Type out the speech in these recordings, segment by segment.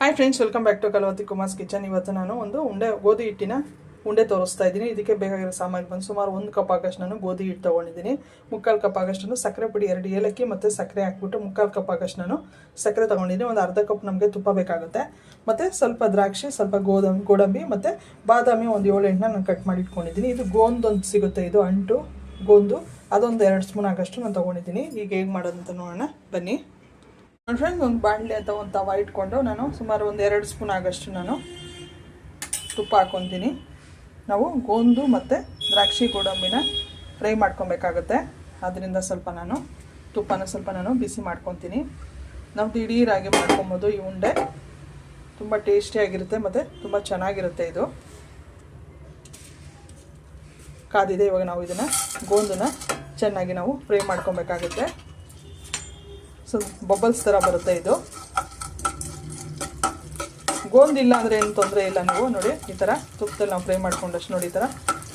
Hi friends welcome back to Kalavathi Kumar's kitchen ಇವತ್ತು ನಾನು ಒಂದು ಉಂಡೆ, ಗೋಧಿ ಹಿಟ್ಟಿನ ಉಂಡೆ ತೋರಿಸ್ತಾ ಇದ್ದೀನಿ. ಇದಕ್ಕೆ ಬೇಕಾಗಿರೋ ಸಾಮಾನು ಬಂದು ಸುಮಾರು ಒಂದು ಕಪ್ ಆಗಷ್ಟು ನಾನು ಗೋಧಿ ಹಿಟ್ಟು ತೊಗೊಂಡಿದ್ದೀನಿ. ಮುಕ್ಕಾಲು ಕಪ್ ಆಗಷ್ಟು ಸಕ್ಕರೆ ಪುಡಿ, ಎರಡು ಏಲಕ್ಕಿ ಮತ್ತು ಸಕ್ಕರೆ ಹಾಕ್ಬಿಟ್ಟು ಮುಕ್ಕಾಲು ಕಪ್ ಆಗಷ್ಟು ನಾನು ಸಕ್ಕರೆ ತೊಗೊಂಡಿದ್ದೀನಿ. ಒಂದು ಅರ್ಧ ಕಪ್ ನಮಗೆ ತುಪ್ಪ ಬೇಕಾಗುತ್ತೆ. ಮತ್ತು ಸ್ವಲ್ಪ ದ್ರಾಕ್ಷಿ, ಸ್ವಲ್ಪ ಗೋಡಂಬಿ ಗೋಡಂಬಿ ಮತ್ತು ಬಾದಾಮಿ ಒಂದು ಏಳು, ಎಂಟನ್ನ ನಾನು ಕಟ್ ಮಾಡಿ ಇಟ್ಕೊಂಡಿದ್ದೀನಿ. ಇದು ಗೋಂದೊಂದು ಸಿಗುತ್ತೆ, ಇದು ಅಂಟು, ಗೋಂದು. ಅದೊಂದು ಎರಡು ಸ್ಪೂನ್ ಆಗಷ್ಟು ನಾನು ತೊಗೊಂಡಿದ್ದೀನಿ. ಈಗ ಹೇಗೆ ಮಾಡೋದಂತ ನೋಡೋಣ. ಬನ್ನಿ. ನನ್ನ ಫ್ರೆಂಡ್ ಒಂದು ಬಾಣಲೆ ಅಂತ ಒಂದು ತವ ಇಟ್ಕೊಂಡು ನಾನು ಸುಮಾರು ಒಂದು ಎರಡು ಸ್ಪೂನ್ ಆಗೋಷ್ಟು ನಾನು ತುಪ್ಪ ಹಾಕ್ಕೊತೀನಿ ನಾವು ಗೋಂದು ಮತ್ತು ದ್ರಾಕ್ಷಿ ಗೋಡಂಬಿನ ಫ್ರೈ ಮಾಡ್ಕೊಬೇಕಾಗುತ್ತೆ. ಅದರಿಂದ ಸ್ವಲ್ಪ ನಾನು ತುಪ್ಪನ ಸ್ವಲ್ಪ ನಾನು ಬಿಸಿ ಮಾಡ್ಕೊತೀನಿ. ನಾವು ದಿಢೀರಾಗಿ ಮಾಡ್ಕೊಬೋದು ಈ ಉಂಡೆ. ತುಂಬ ಟೇಸ್ಟಿಯಾಗಿರುತ್ತೆ ಮತ್ತು ತುಂಬ ಚೆನ್ನಾಗಿರುತ್ತೆ ಇದು. ಕಾದಿದೆ ಇವಾಗ ನಾವು ಇದನ್ನು ಗೋಂದನ್ನ ಚೆನ್ನಾಗಿ ನಾವು ಫ್ರೈ ಮಾಡ್ಕೊಬೇಕಾಗುತ್ತೆ. ಸೊ ಬಬಲ್ಸ್ ಥರ ಬರುತ್ತೆ ಇದು. ಗೋಂದಿಲ್ಲ ಅಂದರೆ ಏನು ತೊಂದರೆ ಇಲ್ಲ ನೀವು, ನೋಡಿ, ಈ ಥರ ತುಪ್ಪದಲ್ಲಿ ನಾವು ಫ್ರೈ ಮಾಡ್ಕೊಂಡಷ್ಟು ನೋಡಿ ಈ ಥರ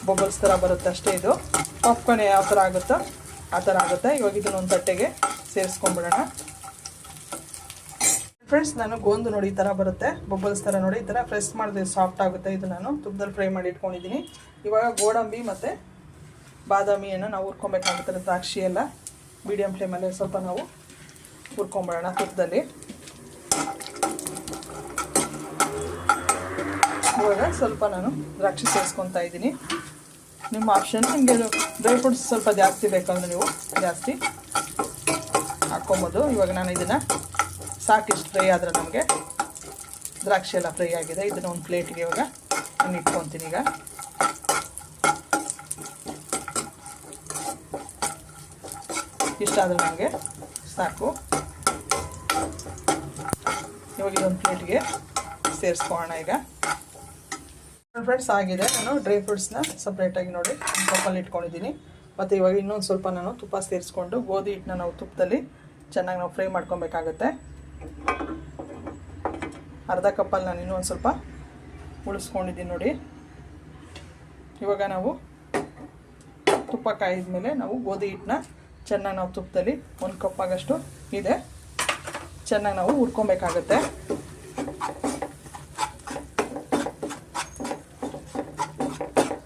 ಬಬಲ್ಸ್ ಥರ ಬರುತ್ತೆ ಅಷ್ಟೇ ಇದು. ಪಾಪ್ಕಾರ್ನ್ ಯಾವ ಥರ ಆಗುತ್ತೋ ಆ ಥರ ಆಗುತ್ತೆ. ಇವಾಗ ಇದನ್ನ ಒಂದು ತಟ್ಟೆಗೆ ಸೇರಿಸ್ಕೊಂಡ್ಬಿಡೋಣ ಫ್ರೆಂಡ್ಸ್ ನಾನು ಗೋಂದು ನೋಡಿ ಈ ಥರ ಬರುತ್ತೆ. ಬಬಲ್ಸ್ ಥರ ನೋಡಿ ಈ ಥರ ಫ್ರೆಸ್ ಮಾಡಿದ್ರೆ ಸಾಫ್ಟ್ ಆಗುತ್ತೆ ಇದು ನಾನು. ತುಪ್ಪದಲ್ಲಿ ಫ್ರೈ ಮಾಡಿ ಇಟ್ಕೊಂಡಿದ್ದೀನಿ ಇವಾಗ ಗೋಡಂಬಿ ಮತ್ತು ಬಾದಾಮಿಯನ್ನು ನಾವು ಹುರ್ಕೊಬೇಕಾಗುತ್ತೆ, ದ್ರಾಕ್ಷಿ ಎಲ್ಲ. ಮೀಡಿಯಮ್ ಫ್ಲೇಮಲ್ಲಿ ಸ್ವಲ್ಪ ನಾವು ಹುರ್ಕೊಂಬಿಡೋಣ ತುಪ್ಪದಲ್ಲಿ. ಇವಾಗ ಸ್ವಲ್ಪ ನಾನು ದ್ರಾಕ್ಷಿ ಸೇರಿಸ್ಕೊತಾ ಇದ್ದೀನಿ. ನಿಮ್ಮ ಆಪ್ಷನ್ ನಿಮಗೆ ಡ್ರೈ ಫ್ರೂಟ್ಸ್ ಸ್ವಲ್ಪ ಜಾಸ್ತಿ ಬೇಕಂದ್ರೆ ನೀವು ಜಾಸ್ತಿ ಹಾಕ್ಕೊಬೋದು. ಇವಾಗ ನಾನು ಇದನ್ನು ಸಾಕಿಷ್ಟು ಫ್ರೈ ಆದರೆ ನಮಗೆ ದ್ರಾಕ್ಷಿ ಎಲ್ಲ ಫ್ರೈ ಆಗಿದೆ. ಇದನ್ನು ಒಂದು ಪ್ಲೇಟಿಗೆ ಇವಾಗ ನಾನು ಇಟ್ಕೊತೀನಿ ಈಗ. ಇಷ್ಟಾದರೆ ನನಗೆ ಸಾಕು. ಇವಾಗ ಒಂದು ಪ್ಲೇಟ್ಗೆ ಸೇರಿಸ್ಕೊಳ್ಳೋಣ ಈಗ. ಫ್ರೆಂಡ್ಸ್ ಆಗಿದೆ. ನಾನು ಡ್ರೈ ಫ್ರೂಟ್ಸ್ನ ಸಪ್ರೇಟಾಗಿ ನೋಡಿ ಕಪ್ಪಲ್ಲಿ ಇಟ್ಕೊಂಡಿದ್ದೀನಿ. ಮತ್ತು ಇವಾಗ ಇನ್ನೊಂದು ಸ್ವಲ್ಪ ನಾನು ತುಪ್ಪ ಸೇರಿಸ್ಕೊಂಡು ಗೋಧಿ ಹಿಟ್ಟನ್ನ ನಾವು ತುಪ್ಪದಲ್ಲಿ ಚೆನ್ನಾಗಿ ನಾವು ಫ್ರೈ ಮಾಡ್ಕೊಬೇಕಾಗತ್ತೆ. ಅರ್ಧ ಕಪ್ಪಲ್ಲಿ ನಾನು ಇನ್ನೊಂದು ಸ್ವಲ್ಪ ಉಳಿಸ್ಕೊಂಡಿದ್ದೀನಿ ನೋಡಿ. ಇವಾಗ ನಾವು ತುಪ್ಪ ಕಾಯಿದ ಮೇಲೆ ನಾವು ಗೋಧಿ ಹಿಟ್ಟನ್ನ ಚೆನ್ನಾಗಿ ನಾವು ತುಪ್ಪದಲ್ಲಿ ಒಂದು ಕಪ್ ಆಗಷ್ಟು ಇದೆ. ಚೆನ್ನಾಗಿ ನಾವು ಹುರ್ಕೊಬೇಕಾಗತ್ತೆ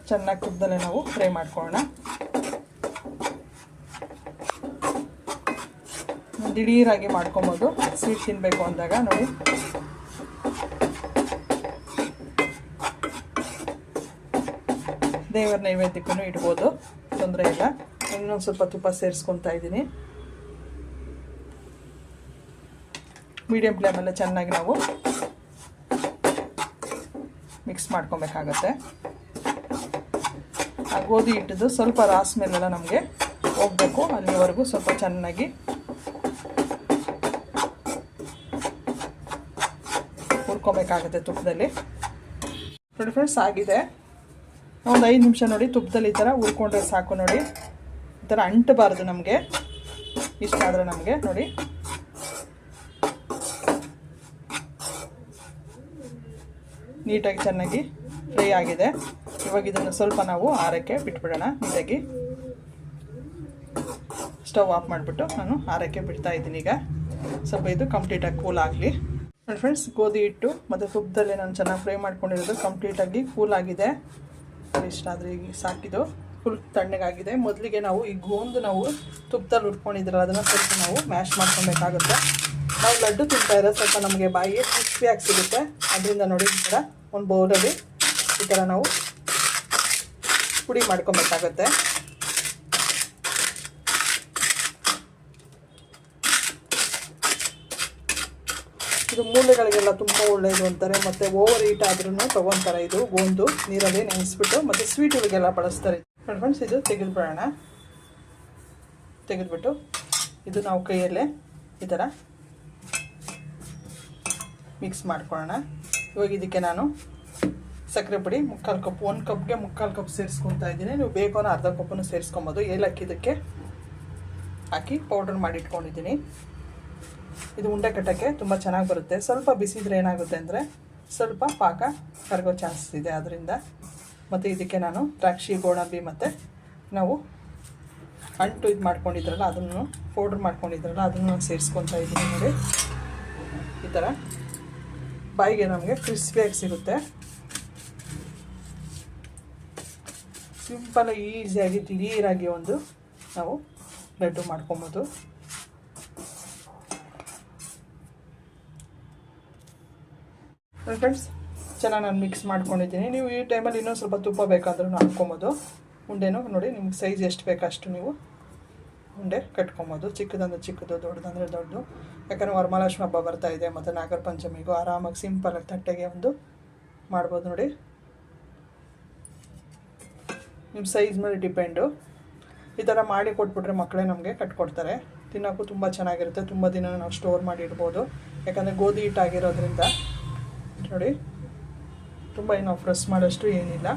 ಚೆನ್ನಾಗಿ ತುಪ್ಪದಲ್ಲೇ ನಾವು ಫ್ರೈ ಮಾಡ್ಕೊಳ್ಳೋಣ. ದಿಢೀರಾಗಿ ಮಾಡ್ಕೊಬೋದು. ಸ್ವೀಟ್ ತಿನ್ನಬೇಕು ಅಂದಾಗ ನೋಡಿ ದೇವರ ನೈವೇದ್ಯಕ್ಕೂ ಇಡ್ಬೋದು. ತೊಂದರೆ ಇಲ್ಲ. ಇನ್ನೊಂದು ಸ್ವಲ್ಪ ತುಪ್ಪ ಸೇರಿಸ್ಕೊತಾ ಇದ್ದೀನಿ. ಮೀಡಿಯಮ್ ಫ್ಲೇಮಲ್ಲೇ ಚೆನ್ನಾಗಿ ನಾವು ಮಿಕ್ಸ್ ಮಾಡ್ಕೊಬೇಕಾಗತ್ತೆ. ಆ ಗೋಧಿ ಹಿಟ್ಟದು ಸ್ವಲ್ಪ ರಾಸ್ ಮೇಲೆಲ್ಲ ನಮಗೆ ಹೋಗಬೇಕು. ಅಲ್ಲಿವರೆಗೂ ಸ್ವಲ್ಪ ಚೆನ್ನಾಗಿ ಹುರ್ಕೊಬೇಕಾಗುತ್ತೆ ತುಪ್ಪದಲ್ಲಿ. ನೋಡಿ ಫ್ರೆಂಡ್ಸ್ ಆಗಿದೆ. ಒಂದು ಐದು ನಿಮಿಷ ನೋಡಿ ತುಪ್ಪದಲ್ಲಿ ಈ ಥರ ಹುರ್ಕೊಂಡ್ರೆ ಸಾಕು ನೋಡಿ. ಈ ಥರ ಅಂಟಬಾರ್ದು ನಮಗೆ. ಇಷ್ಟ ಆದರೆ ನಮಗೆ ನೋಡಿ. ನೀಟಾಗಿ ಚೆನ್ನಾಗಿ ಫ್ರೈ ಆಗಿದೆ. ಇವಾಗ ಇದನ್ನು ಸ್ವಲ್ಪ ನಾವು ಆರಕ್ಕೆ ಬಿಟ್ಬಿಡೋಣ. ನೀಟಾಗಿ ಸ್ಟವ್ ಆಫ್ ಮಾಡಿಬಿಟ್ಟು ನಾನು ಆರಕ್ಕೆ ಬಿಡ್ತಾ ಇದ್ದೀನಿ ಈಗ. ಸ್ವಲ್ಪ ಇದು ಕಂಪ್ಲೀಟಾಗಿ ಕೂಲ್ ಆಗಲಿ. ನೋಡಿ ಫ್ರೆಂಡ್ಸ್ ಗೋಧಿ ಹಿಟ್ಟು ಮತ್ತು ಸುಪ್ಪದಲ್ಲಿ ನಾನು ಚೆನ್ನಾಗಿ ಫ್ರೈ ಮಾಡ್ಕೊಂಡಿರೋದು ಕಂಪ್ಲೀಟಾಗಿ ಕೂಲ್ ಆಗಿದೆ. ಇಷ್ಟ ಆದರೆ ಈಗ ಸಾಕಿದು ಫುಲ್ ತಣ್ಣಗಾಗಿದೆ. ಮೊದಲಿಗೆ ನಾವು ಈ ಗೋಂದು ನಾವು ತುಪ್ಪದಲ್ಲಿ ಉಟ್ಕೊಂಡಿದ್ರಲ್ಲ ಅದನ್ನು ಸ್ವಲ್ಪ ನಾವು ಮ್ಯಾಶ್ ಮಾಡ್ಕೊಬೇಕಾಗುತ್ತೆ. ನಾವು ಲಡ್ಡು ತಿಂತಾ ಇರೋ ಸ್ವಲ್ಪ ನಮಗೆ ಬಾಯಿಗೆ ಕ್ರಿಸ್ಪಿಯಾಗಿ ಸಿಗುತ್ತೆ. ಅದರಿಂದ ನೋಡಿ ಈ ಥರ ಒಂದು ಬೌಲಲ್ಲಿ ಈ ಥರ ನಾವು ಪುಡಿ ಮಾಡ್ಕೊಬೇಕಾಗತ್ತೆ. ಇದು ಮೂಳೆಗಳಿಗೆಲ್ಲ ತುಂಬ ಒಳ್ಳೆಯದು ಅಂತಾರೆ. ಮತ್ತು ಓವರ್ ಹೀಟ್ ಆದ್ರೂ ತೊಗೊತಾರೆ ಇದು ಗೋಂದು. ನೀರಲ್ಲಿ ನೆನೆಸ್ಬಿಟ್ಟು ಮತ್ತು ಸ್ವೀಟ್ಗಳಿಗೆಲ್ಲ ಬಳಸ್ತಾರೆ. ಫ್ರೆಂಡ್ಸ್ ಇದು ತೆಗೆದುಬಿಡೋಣ. ತೆಗೆದುಬಿಟ್ಟು ಇದು ನಾವು ಕೈಯಲ್ಲೇ ಈ ಥರ ಮಿಕ್ಸ್ ಮಾಡ್ಕೊಳ್ಳೋಣ. ಇವಾಗ ಇದಕ್ಕೆ ನಾನು ಸಕ್ಕರೆ ಪುಡಿ, ಮುಕ್ಕಾಲು ಕಪ್, ಒಂದು ಕಪ್ಗೆ ಮುಕ್ಕಾಲು ಕಪ್ ಸೇರಿಸ್ಕೊತಾ ಇದ್ದೀನಿ. ನೀವು ಬೇಕು ಅನ್ನೋ ಅರ್ಧ ಕಪ್ಪನ್ನು ಸೇರಿಸ್ಕೊಬೋದು. ಏಲಕ್ಕಿ ಇದಕ್ಕೆ ಹಾಕಿ ಪೌಡ್ರ್ ಮಾಡಿ ಇಟ್ಕೊಂಡಿದ್ದೀನಿ. ಇದು ಉಂಡೆ ಕಟ್ಟೋಕ್ಕೆ ತುಂಬ ಚೆನ್ನಾಗಿ ಬರುತ್ತೆ. ಸ್ವಲ್ಪ ಬಿಸಿದ್ರೆ ಏನಾಗುತ್ತೆ ಅಂದರೆ ಸ್ವಲ್ಪ ಪಾಕ ಕರಗೋ ಚಾನ್ಸ್ ಇದೆ ಅದರಿಂದ ಮತ್ತು ಇದಕ್ಕೆ ನಾನು ದ್ರಾಕ್ಷಿ, ಗೋಡಂಬಿ ಮತ್ತು ನಾವು ಅಂಟು ಇದು ಮಾಡ್ಕೊಂಡಿದ್ರಲ್ಲ, ಅದನ್ನು ಪೌಡ್ರ್ ಮಾಡ್ಕೊಂಡಿದ್ರಲ್ಲ, ಅದನ್ನು ನಾನು ಸೇರಿಸ್ಕೊತಾ ಇದ್ದೀನಿ ನೋಡಿ. ಈ ಥರ ಬಾಯಿಗೆ ನಮಗೆ ಕ್ರಿಸ್ಪಿಯಾಗಿ ಸಿಗುತ್ತೆ. ಸಿಂಪಲ್ ಈಸಿಯಾಗಿ ಕ್ಲೀರಾಗಿ ಒಂದು ನಾವು ಲಡ್ಡು ಮಾಡ್ಕೊಬೋದು. ಫ್ರೆಂಡ್ಸ್ ಚೆನ್ನಾಗಿ ನಾನು ಮಿಕ್ಸ್ ಮಾಡ್ಕೊಂಡಿದ್ದೀನಿ. ನೀವು ಈ ಟೈಮಲ್ಲಿ ಇನ್ನೂ ಸ್ವಲ್ಪ ತುಪ್ಪ ಬೇಕಾದ್ರೂ ಹಾಕ್ಕೊಬೋದು. ಉಂಡೆನೂ ನೋಡಿ ನಿಮ್ಗೆ ಸೈಜ್ ಎಷ್ಟು ಬೇಕಷ್ಟು ನೀವು ಉಂಡೆ ಕಟ್ಕೊಬೋದು. ಚಿಕ್ಕದಂದ್ರೆ ಚಿಕ್ಕದು, ದೊಡ್ಡದಂದ್ರೆ ದೊಡ್ಡದು ಯಾಕಂದ್ರೆ ವರಮಹಾಲಕ್ಷ್ಮಿ ಹಬ್ಬ ಬರ್ತಾ ಇದೆ ಮತ್ತು ನಾಗರ ಪಂಚಮಿಗೂ ಆರಾಮಾಗಿ ಸಿಂಪಲಾಗಿ ತಟ್ಟೆಗೆ ಒಂದು ಮಾಡ್ಬೋದು ನೋಡಿ. ನಿಮ್ಮ ಸೈಜ್ ಮೇಲೆ ಡಿಪೆಂಡು ಈ ಥರ ಮಾಡಿ ಕೊಟ್ಬಿಟ್ರೆ ಮಕ್ಕಳೇ ನಮಗೆ ಕಟ್ಕೊಡ್ತಾರೆ. ತಿನ್ನೋಕ್ಕೂ ತುಂಬ ಚೆನ್ನಾಗಿರುತ್ತೆ. ತುಂಬ ದಿನ ನಾವು ಸ್ಟೋರ್ ಮಾಡಿ ಇಡ್ಬೋದು. ಯಾಕಂದರೆ ಗೋಧಿ ಹಿಟ್ಟಾಗಿರೋದ್ರಿಂದ. ನೋಡಿ. ತುಂಬ ಏನು ಫ್ರೆಶ್ ಮಾಡೋಷ್ಟು ಏನಿಲ್ಲ.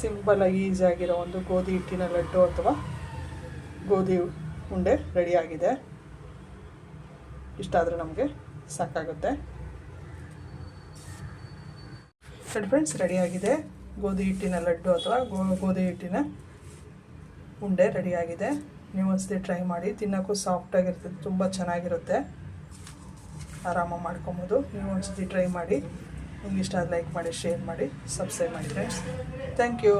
ಸಿಂಪಲಾಗಿ ಈಸಿಯಾಗಿರೋ ಒಂದು ಗೋಧಿ ಹಿಟ್ಟಿನ ಲಡ್ಡು ಅಥವಾ ಗೋಧಿ ಉಂಡೆ ರೆಡಿಯಾಗಿದೆ ಇಷ್ಟಾದರೆ ನಮಗೆ ಸಾಕಾಗುತ್ತೆ. ಸರಿ ಫ್ರೆಂಡ್ಸ್ ರೆಡಿಯಾಗಿದೆ ಗೋಧಿ ಹಿಟ್ಟಿನ ಲಡ್ಡು ಅಥವಾ ಗೋಧಿ ಹಿಟ್ಟಿನ ಉಂಡೆ ರೆಡಿಯಾಗಿದೆ ನೀವು ಒಂದ್ಸತಿ ಟ್ರೈ ಮಾಡಿ, ತಿನ್ನೋಕ್ಕೂ ಸಾಫ್ಟಾಗಿರ್ತದೆ ತುಂಬ ಚೆನ್ನಾಗಿರುತ್ತೆ. ಆರಾಮ ಮಾಡ್ಕೊಬೋದು. ನೀವು ಒಂದ್ಸತಿ ಟ್ರೈ ಮಾಡಿ. ನಿಮ್ಗೆ ಇಷ್ಟ ಲೈಕ್ ಮಾಡಿ ಶೇರ್ ಮಾಡಿ ಸಬ್ಸ್ಕ್ರೈಬ್ ಮಾಡಿ ಫ್ರೆಂಡ್ಸ್ ಥ್ಯಾಂಕ್ ಯು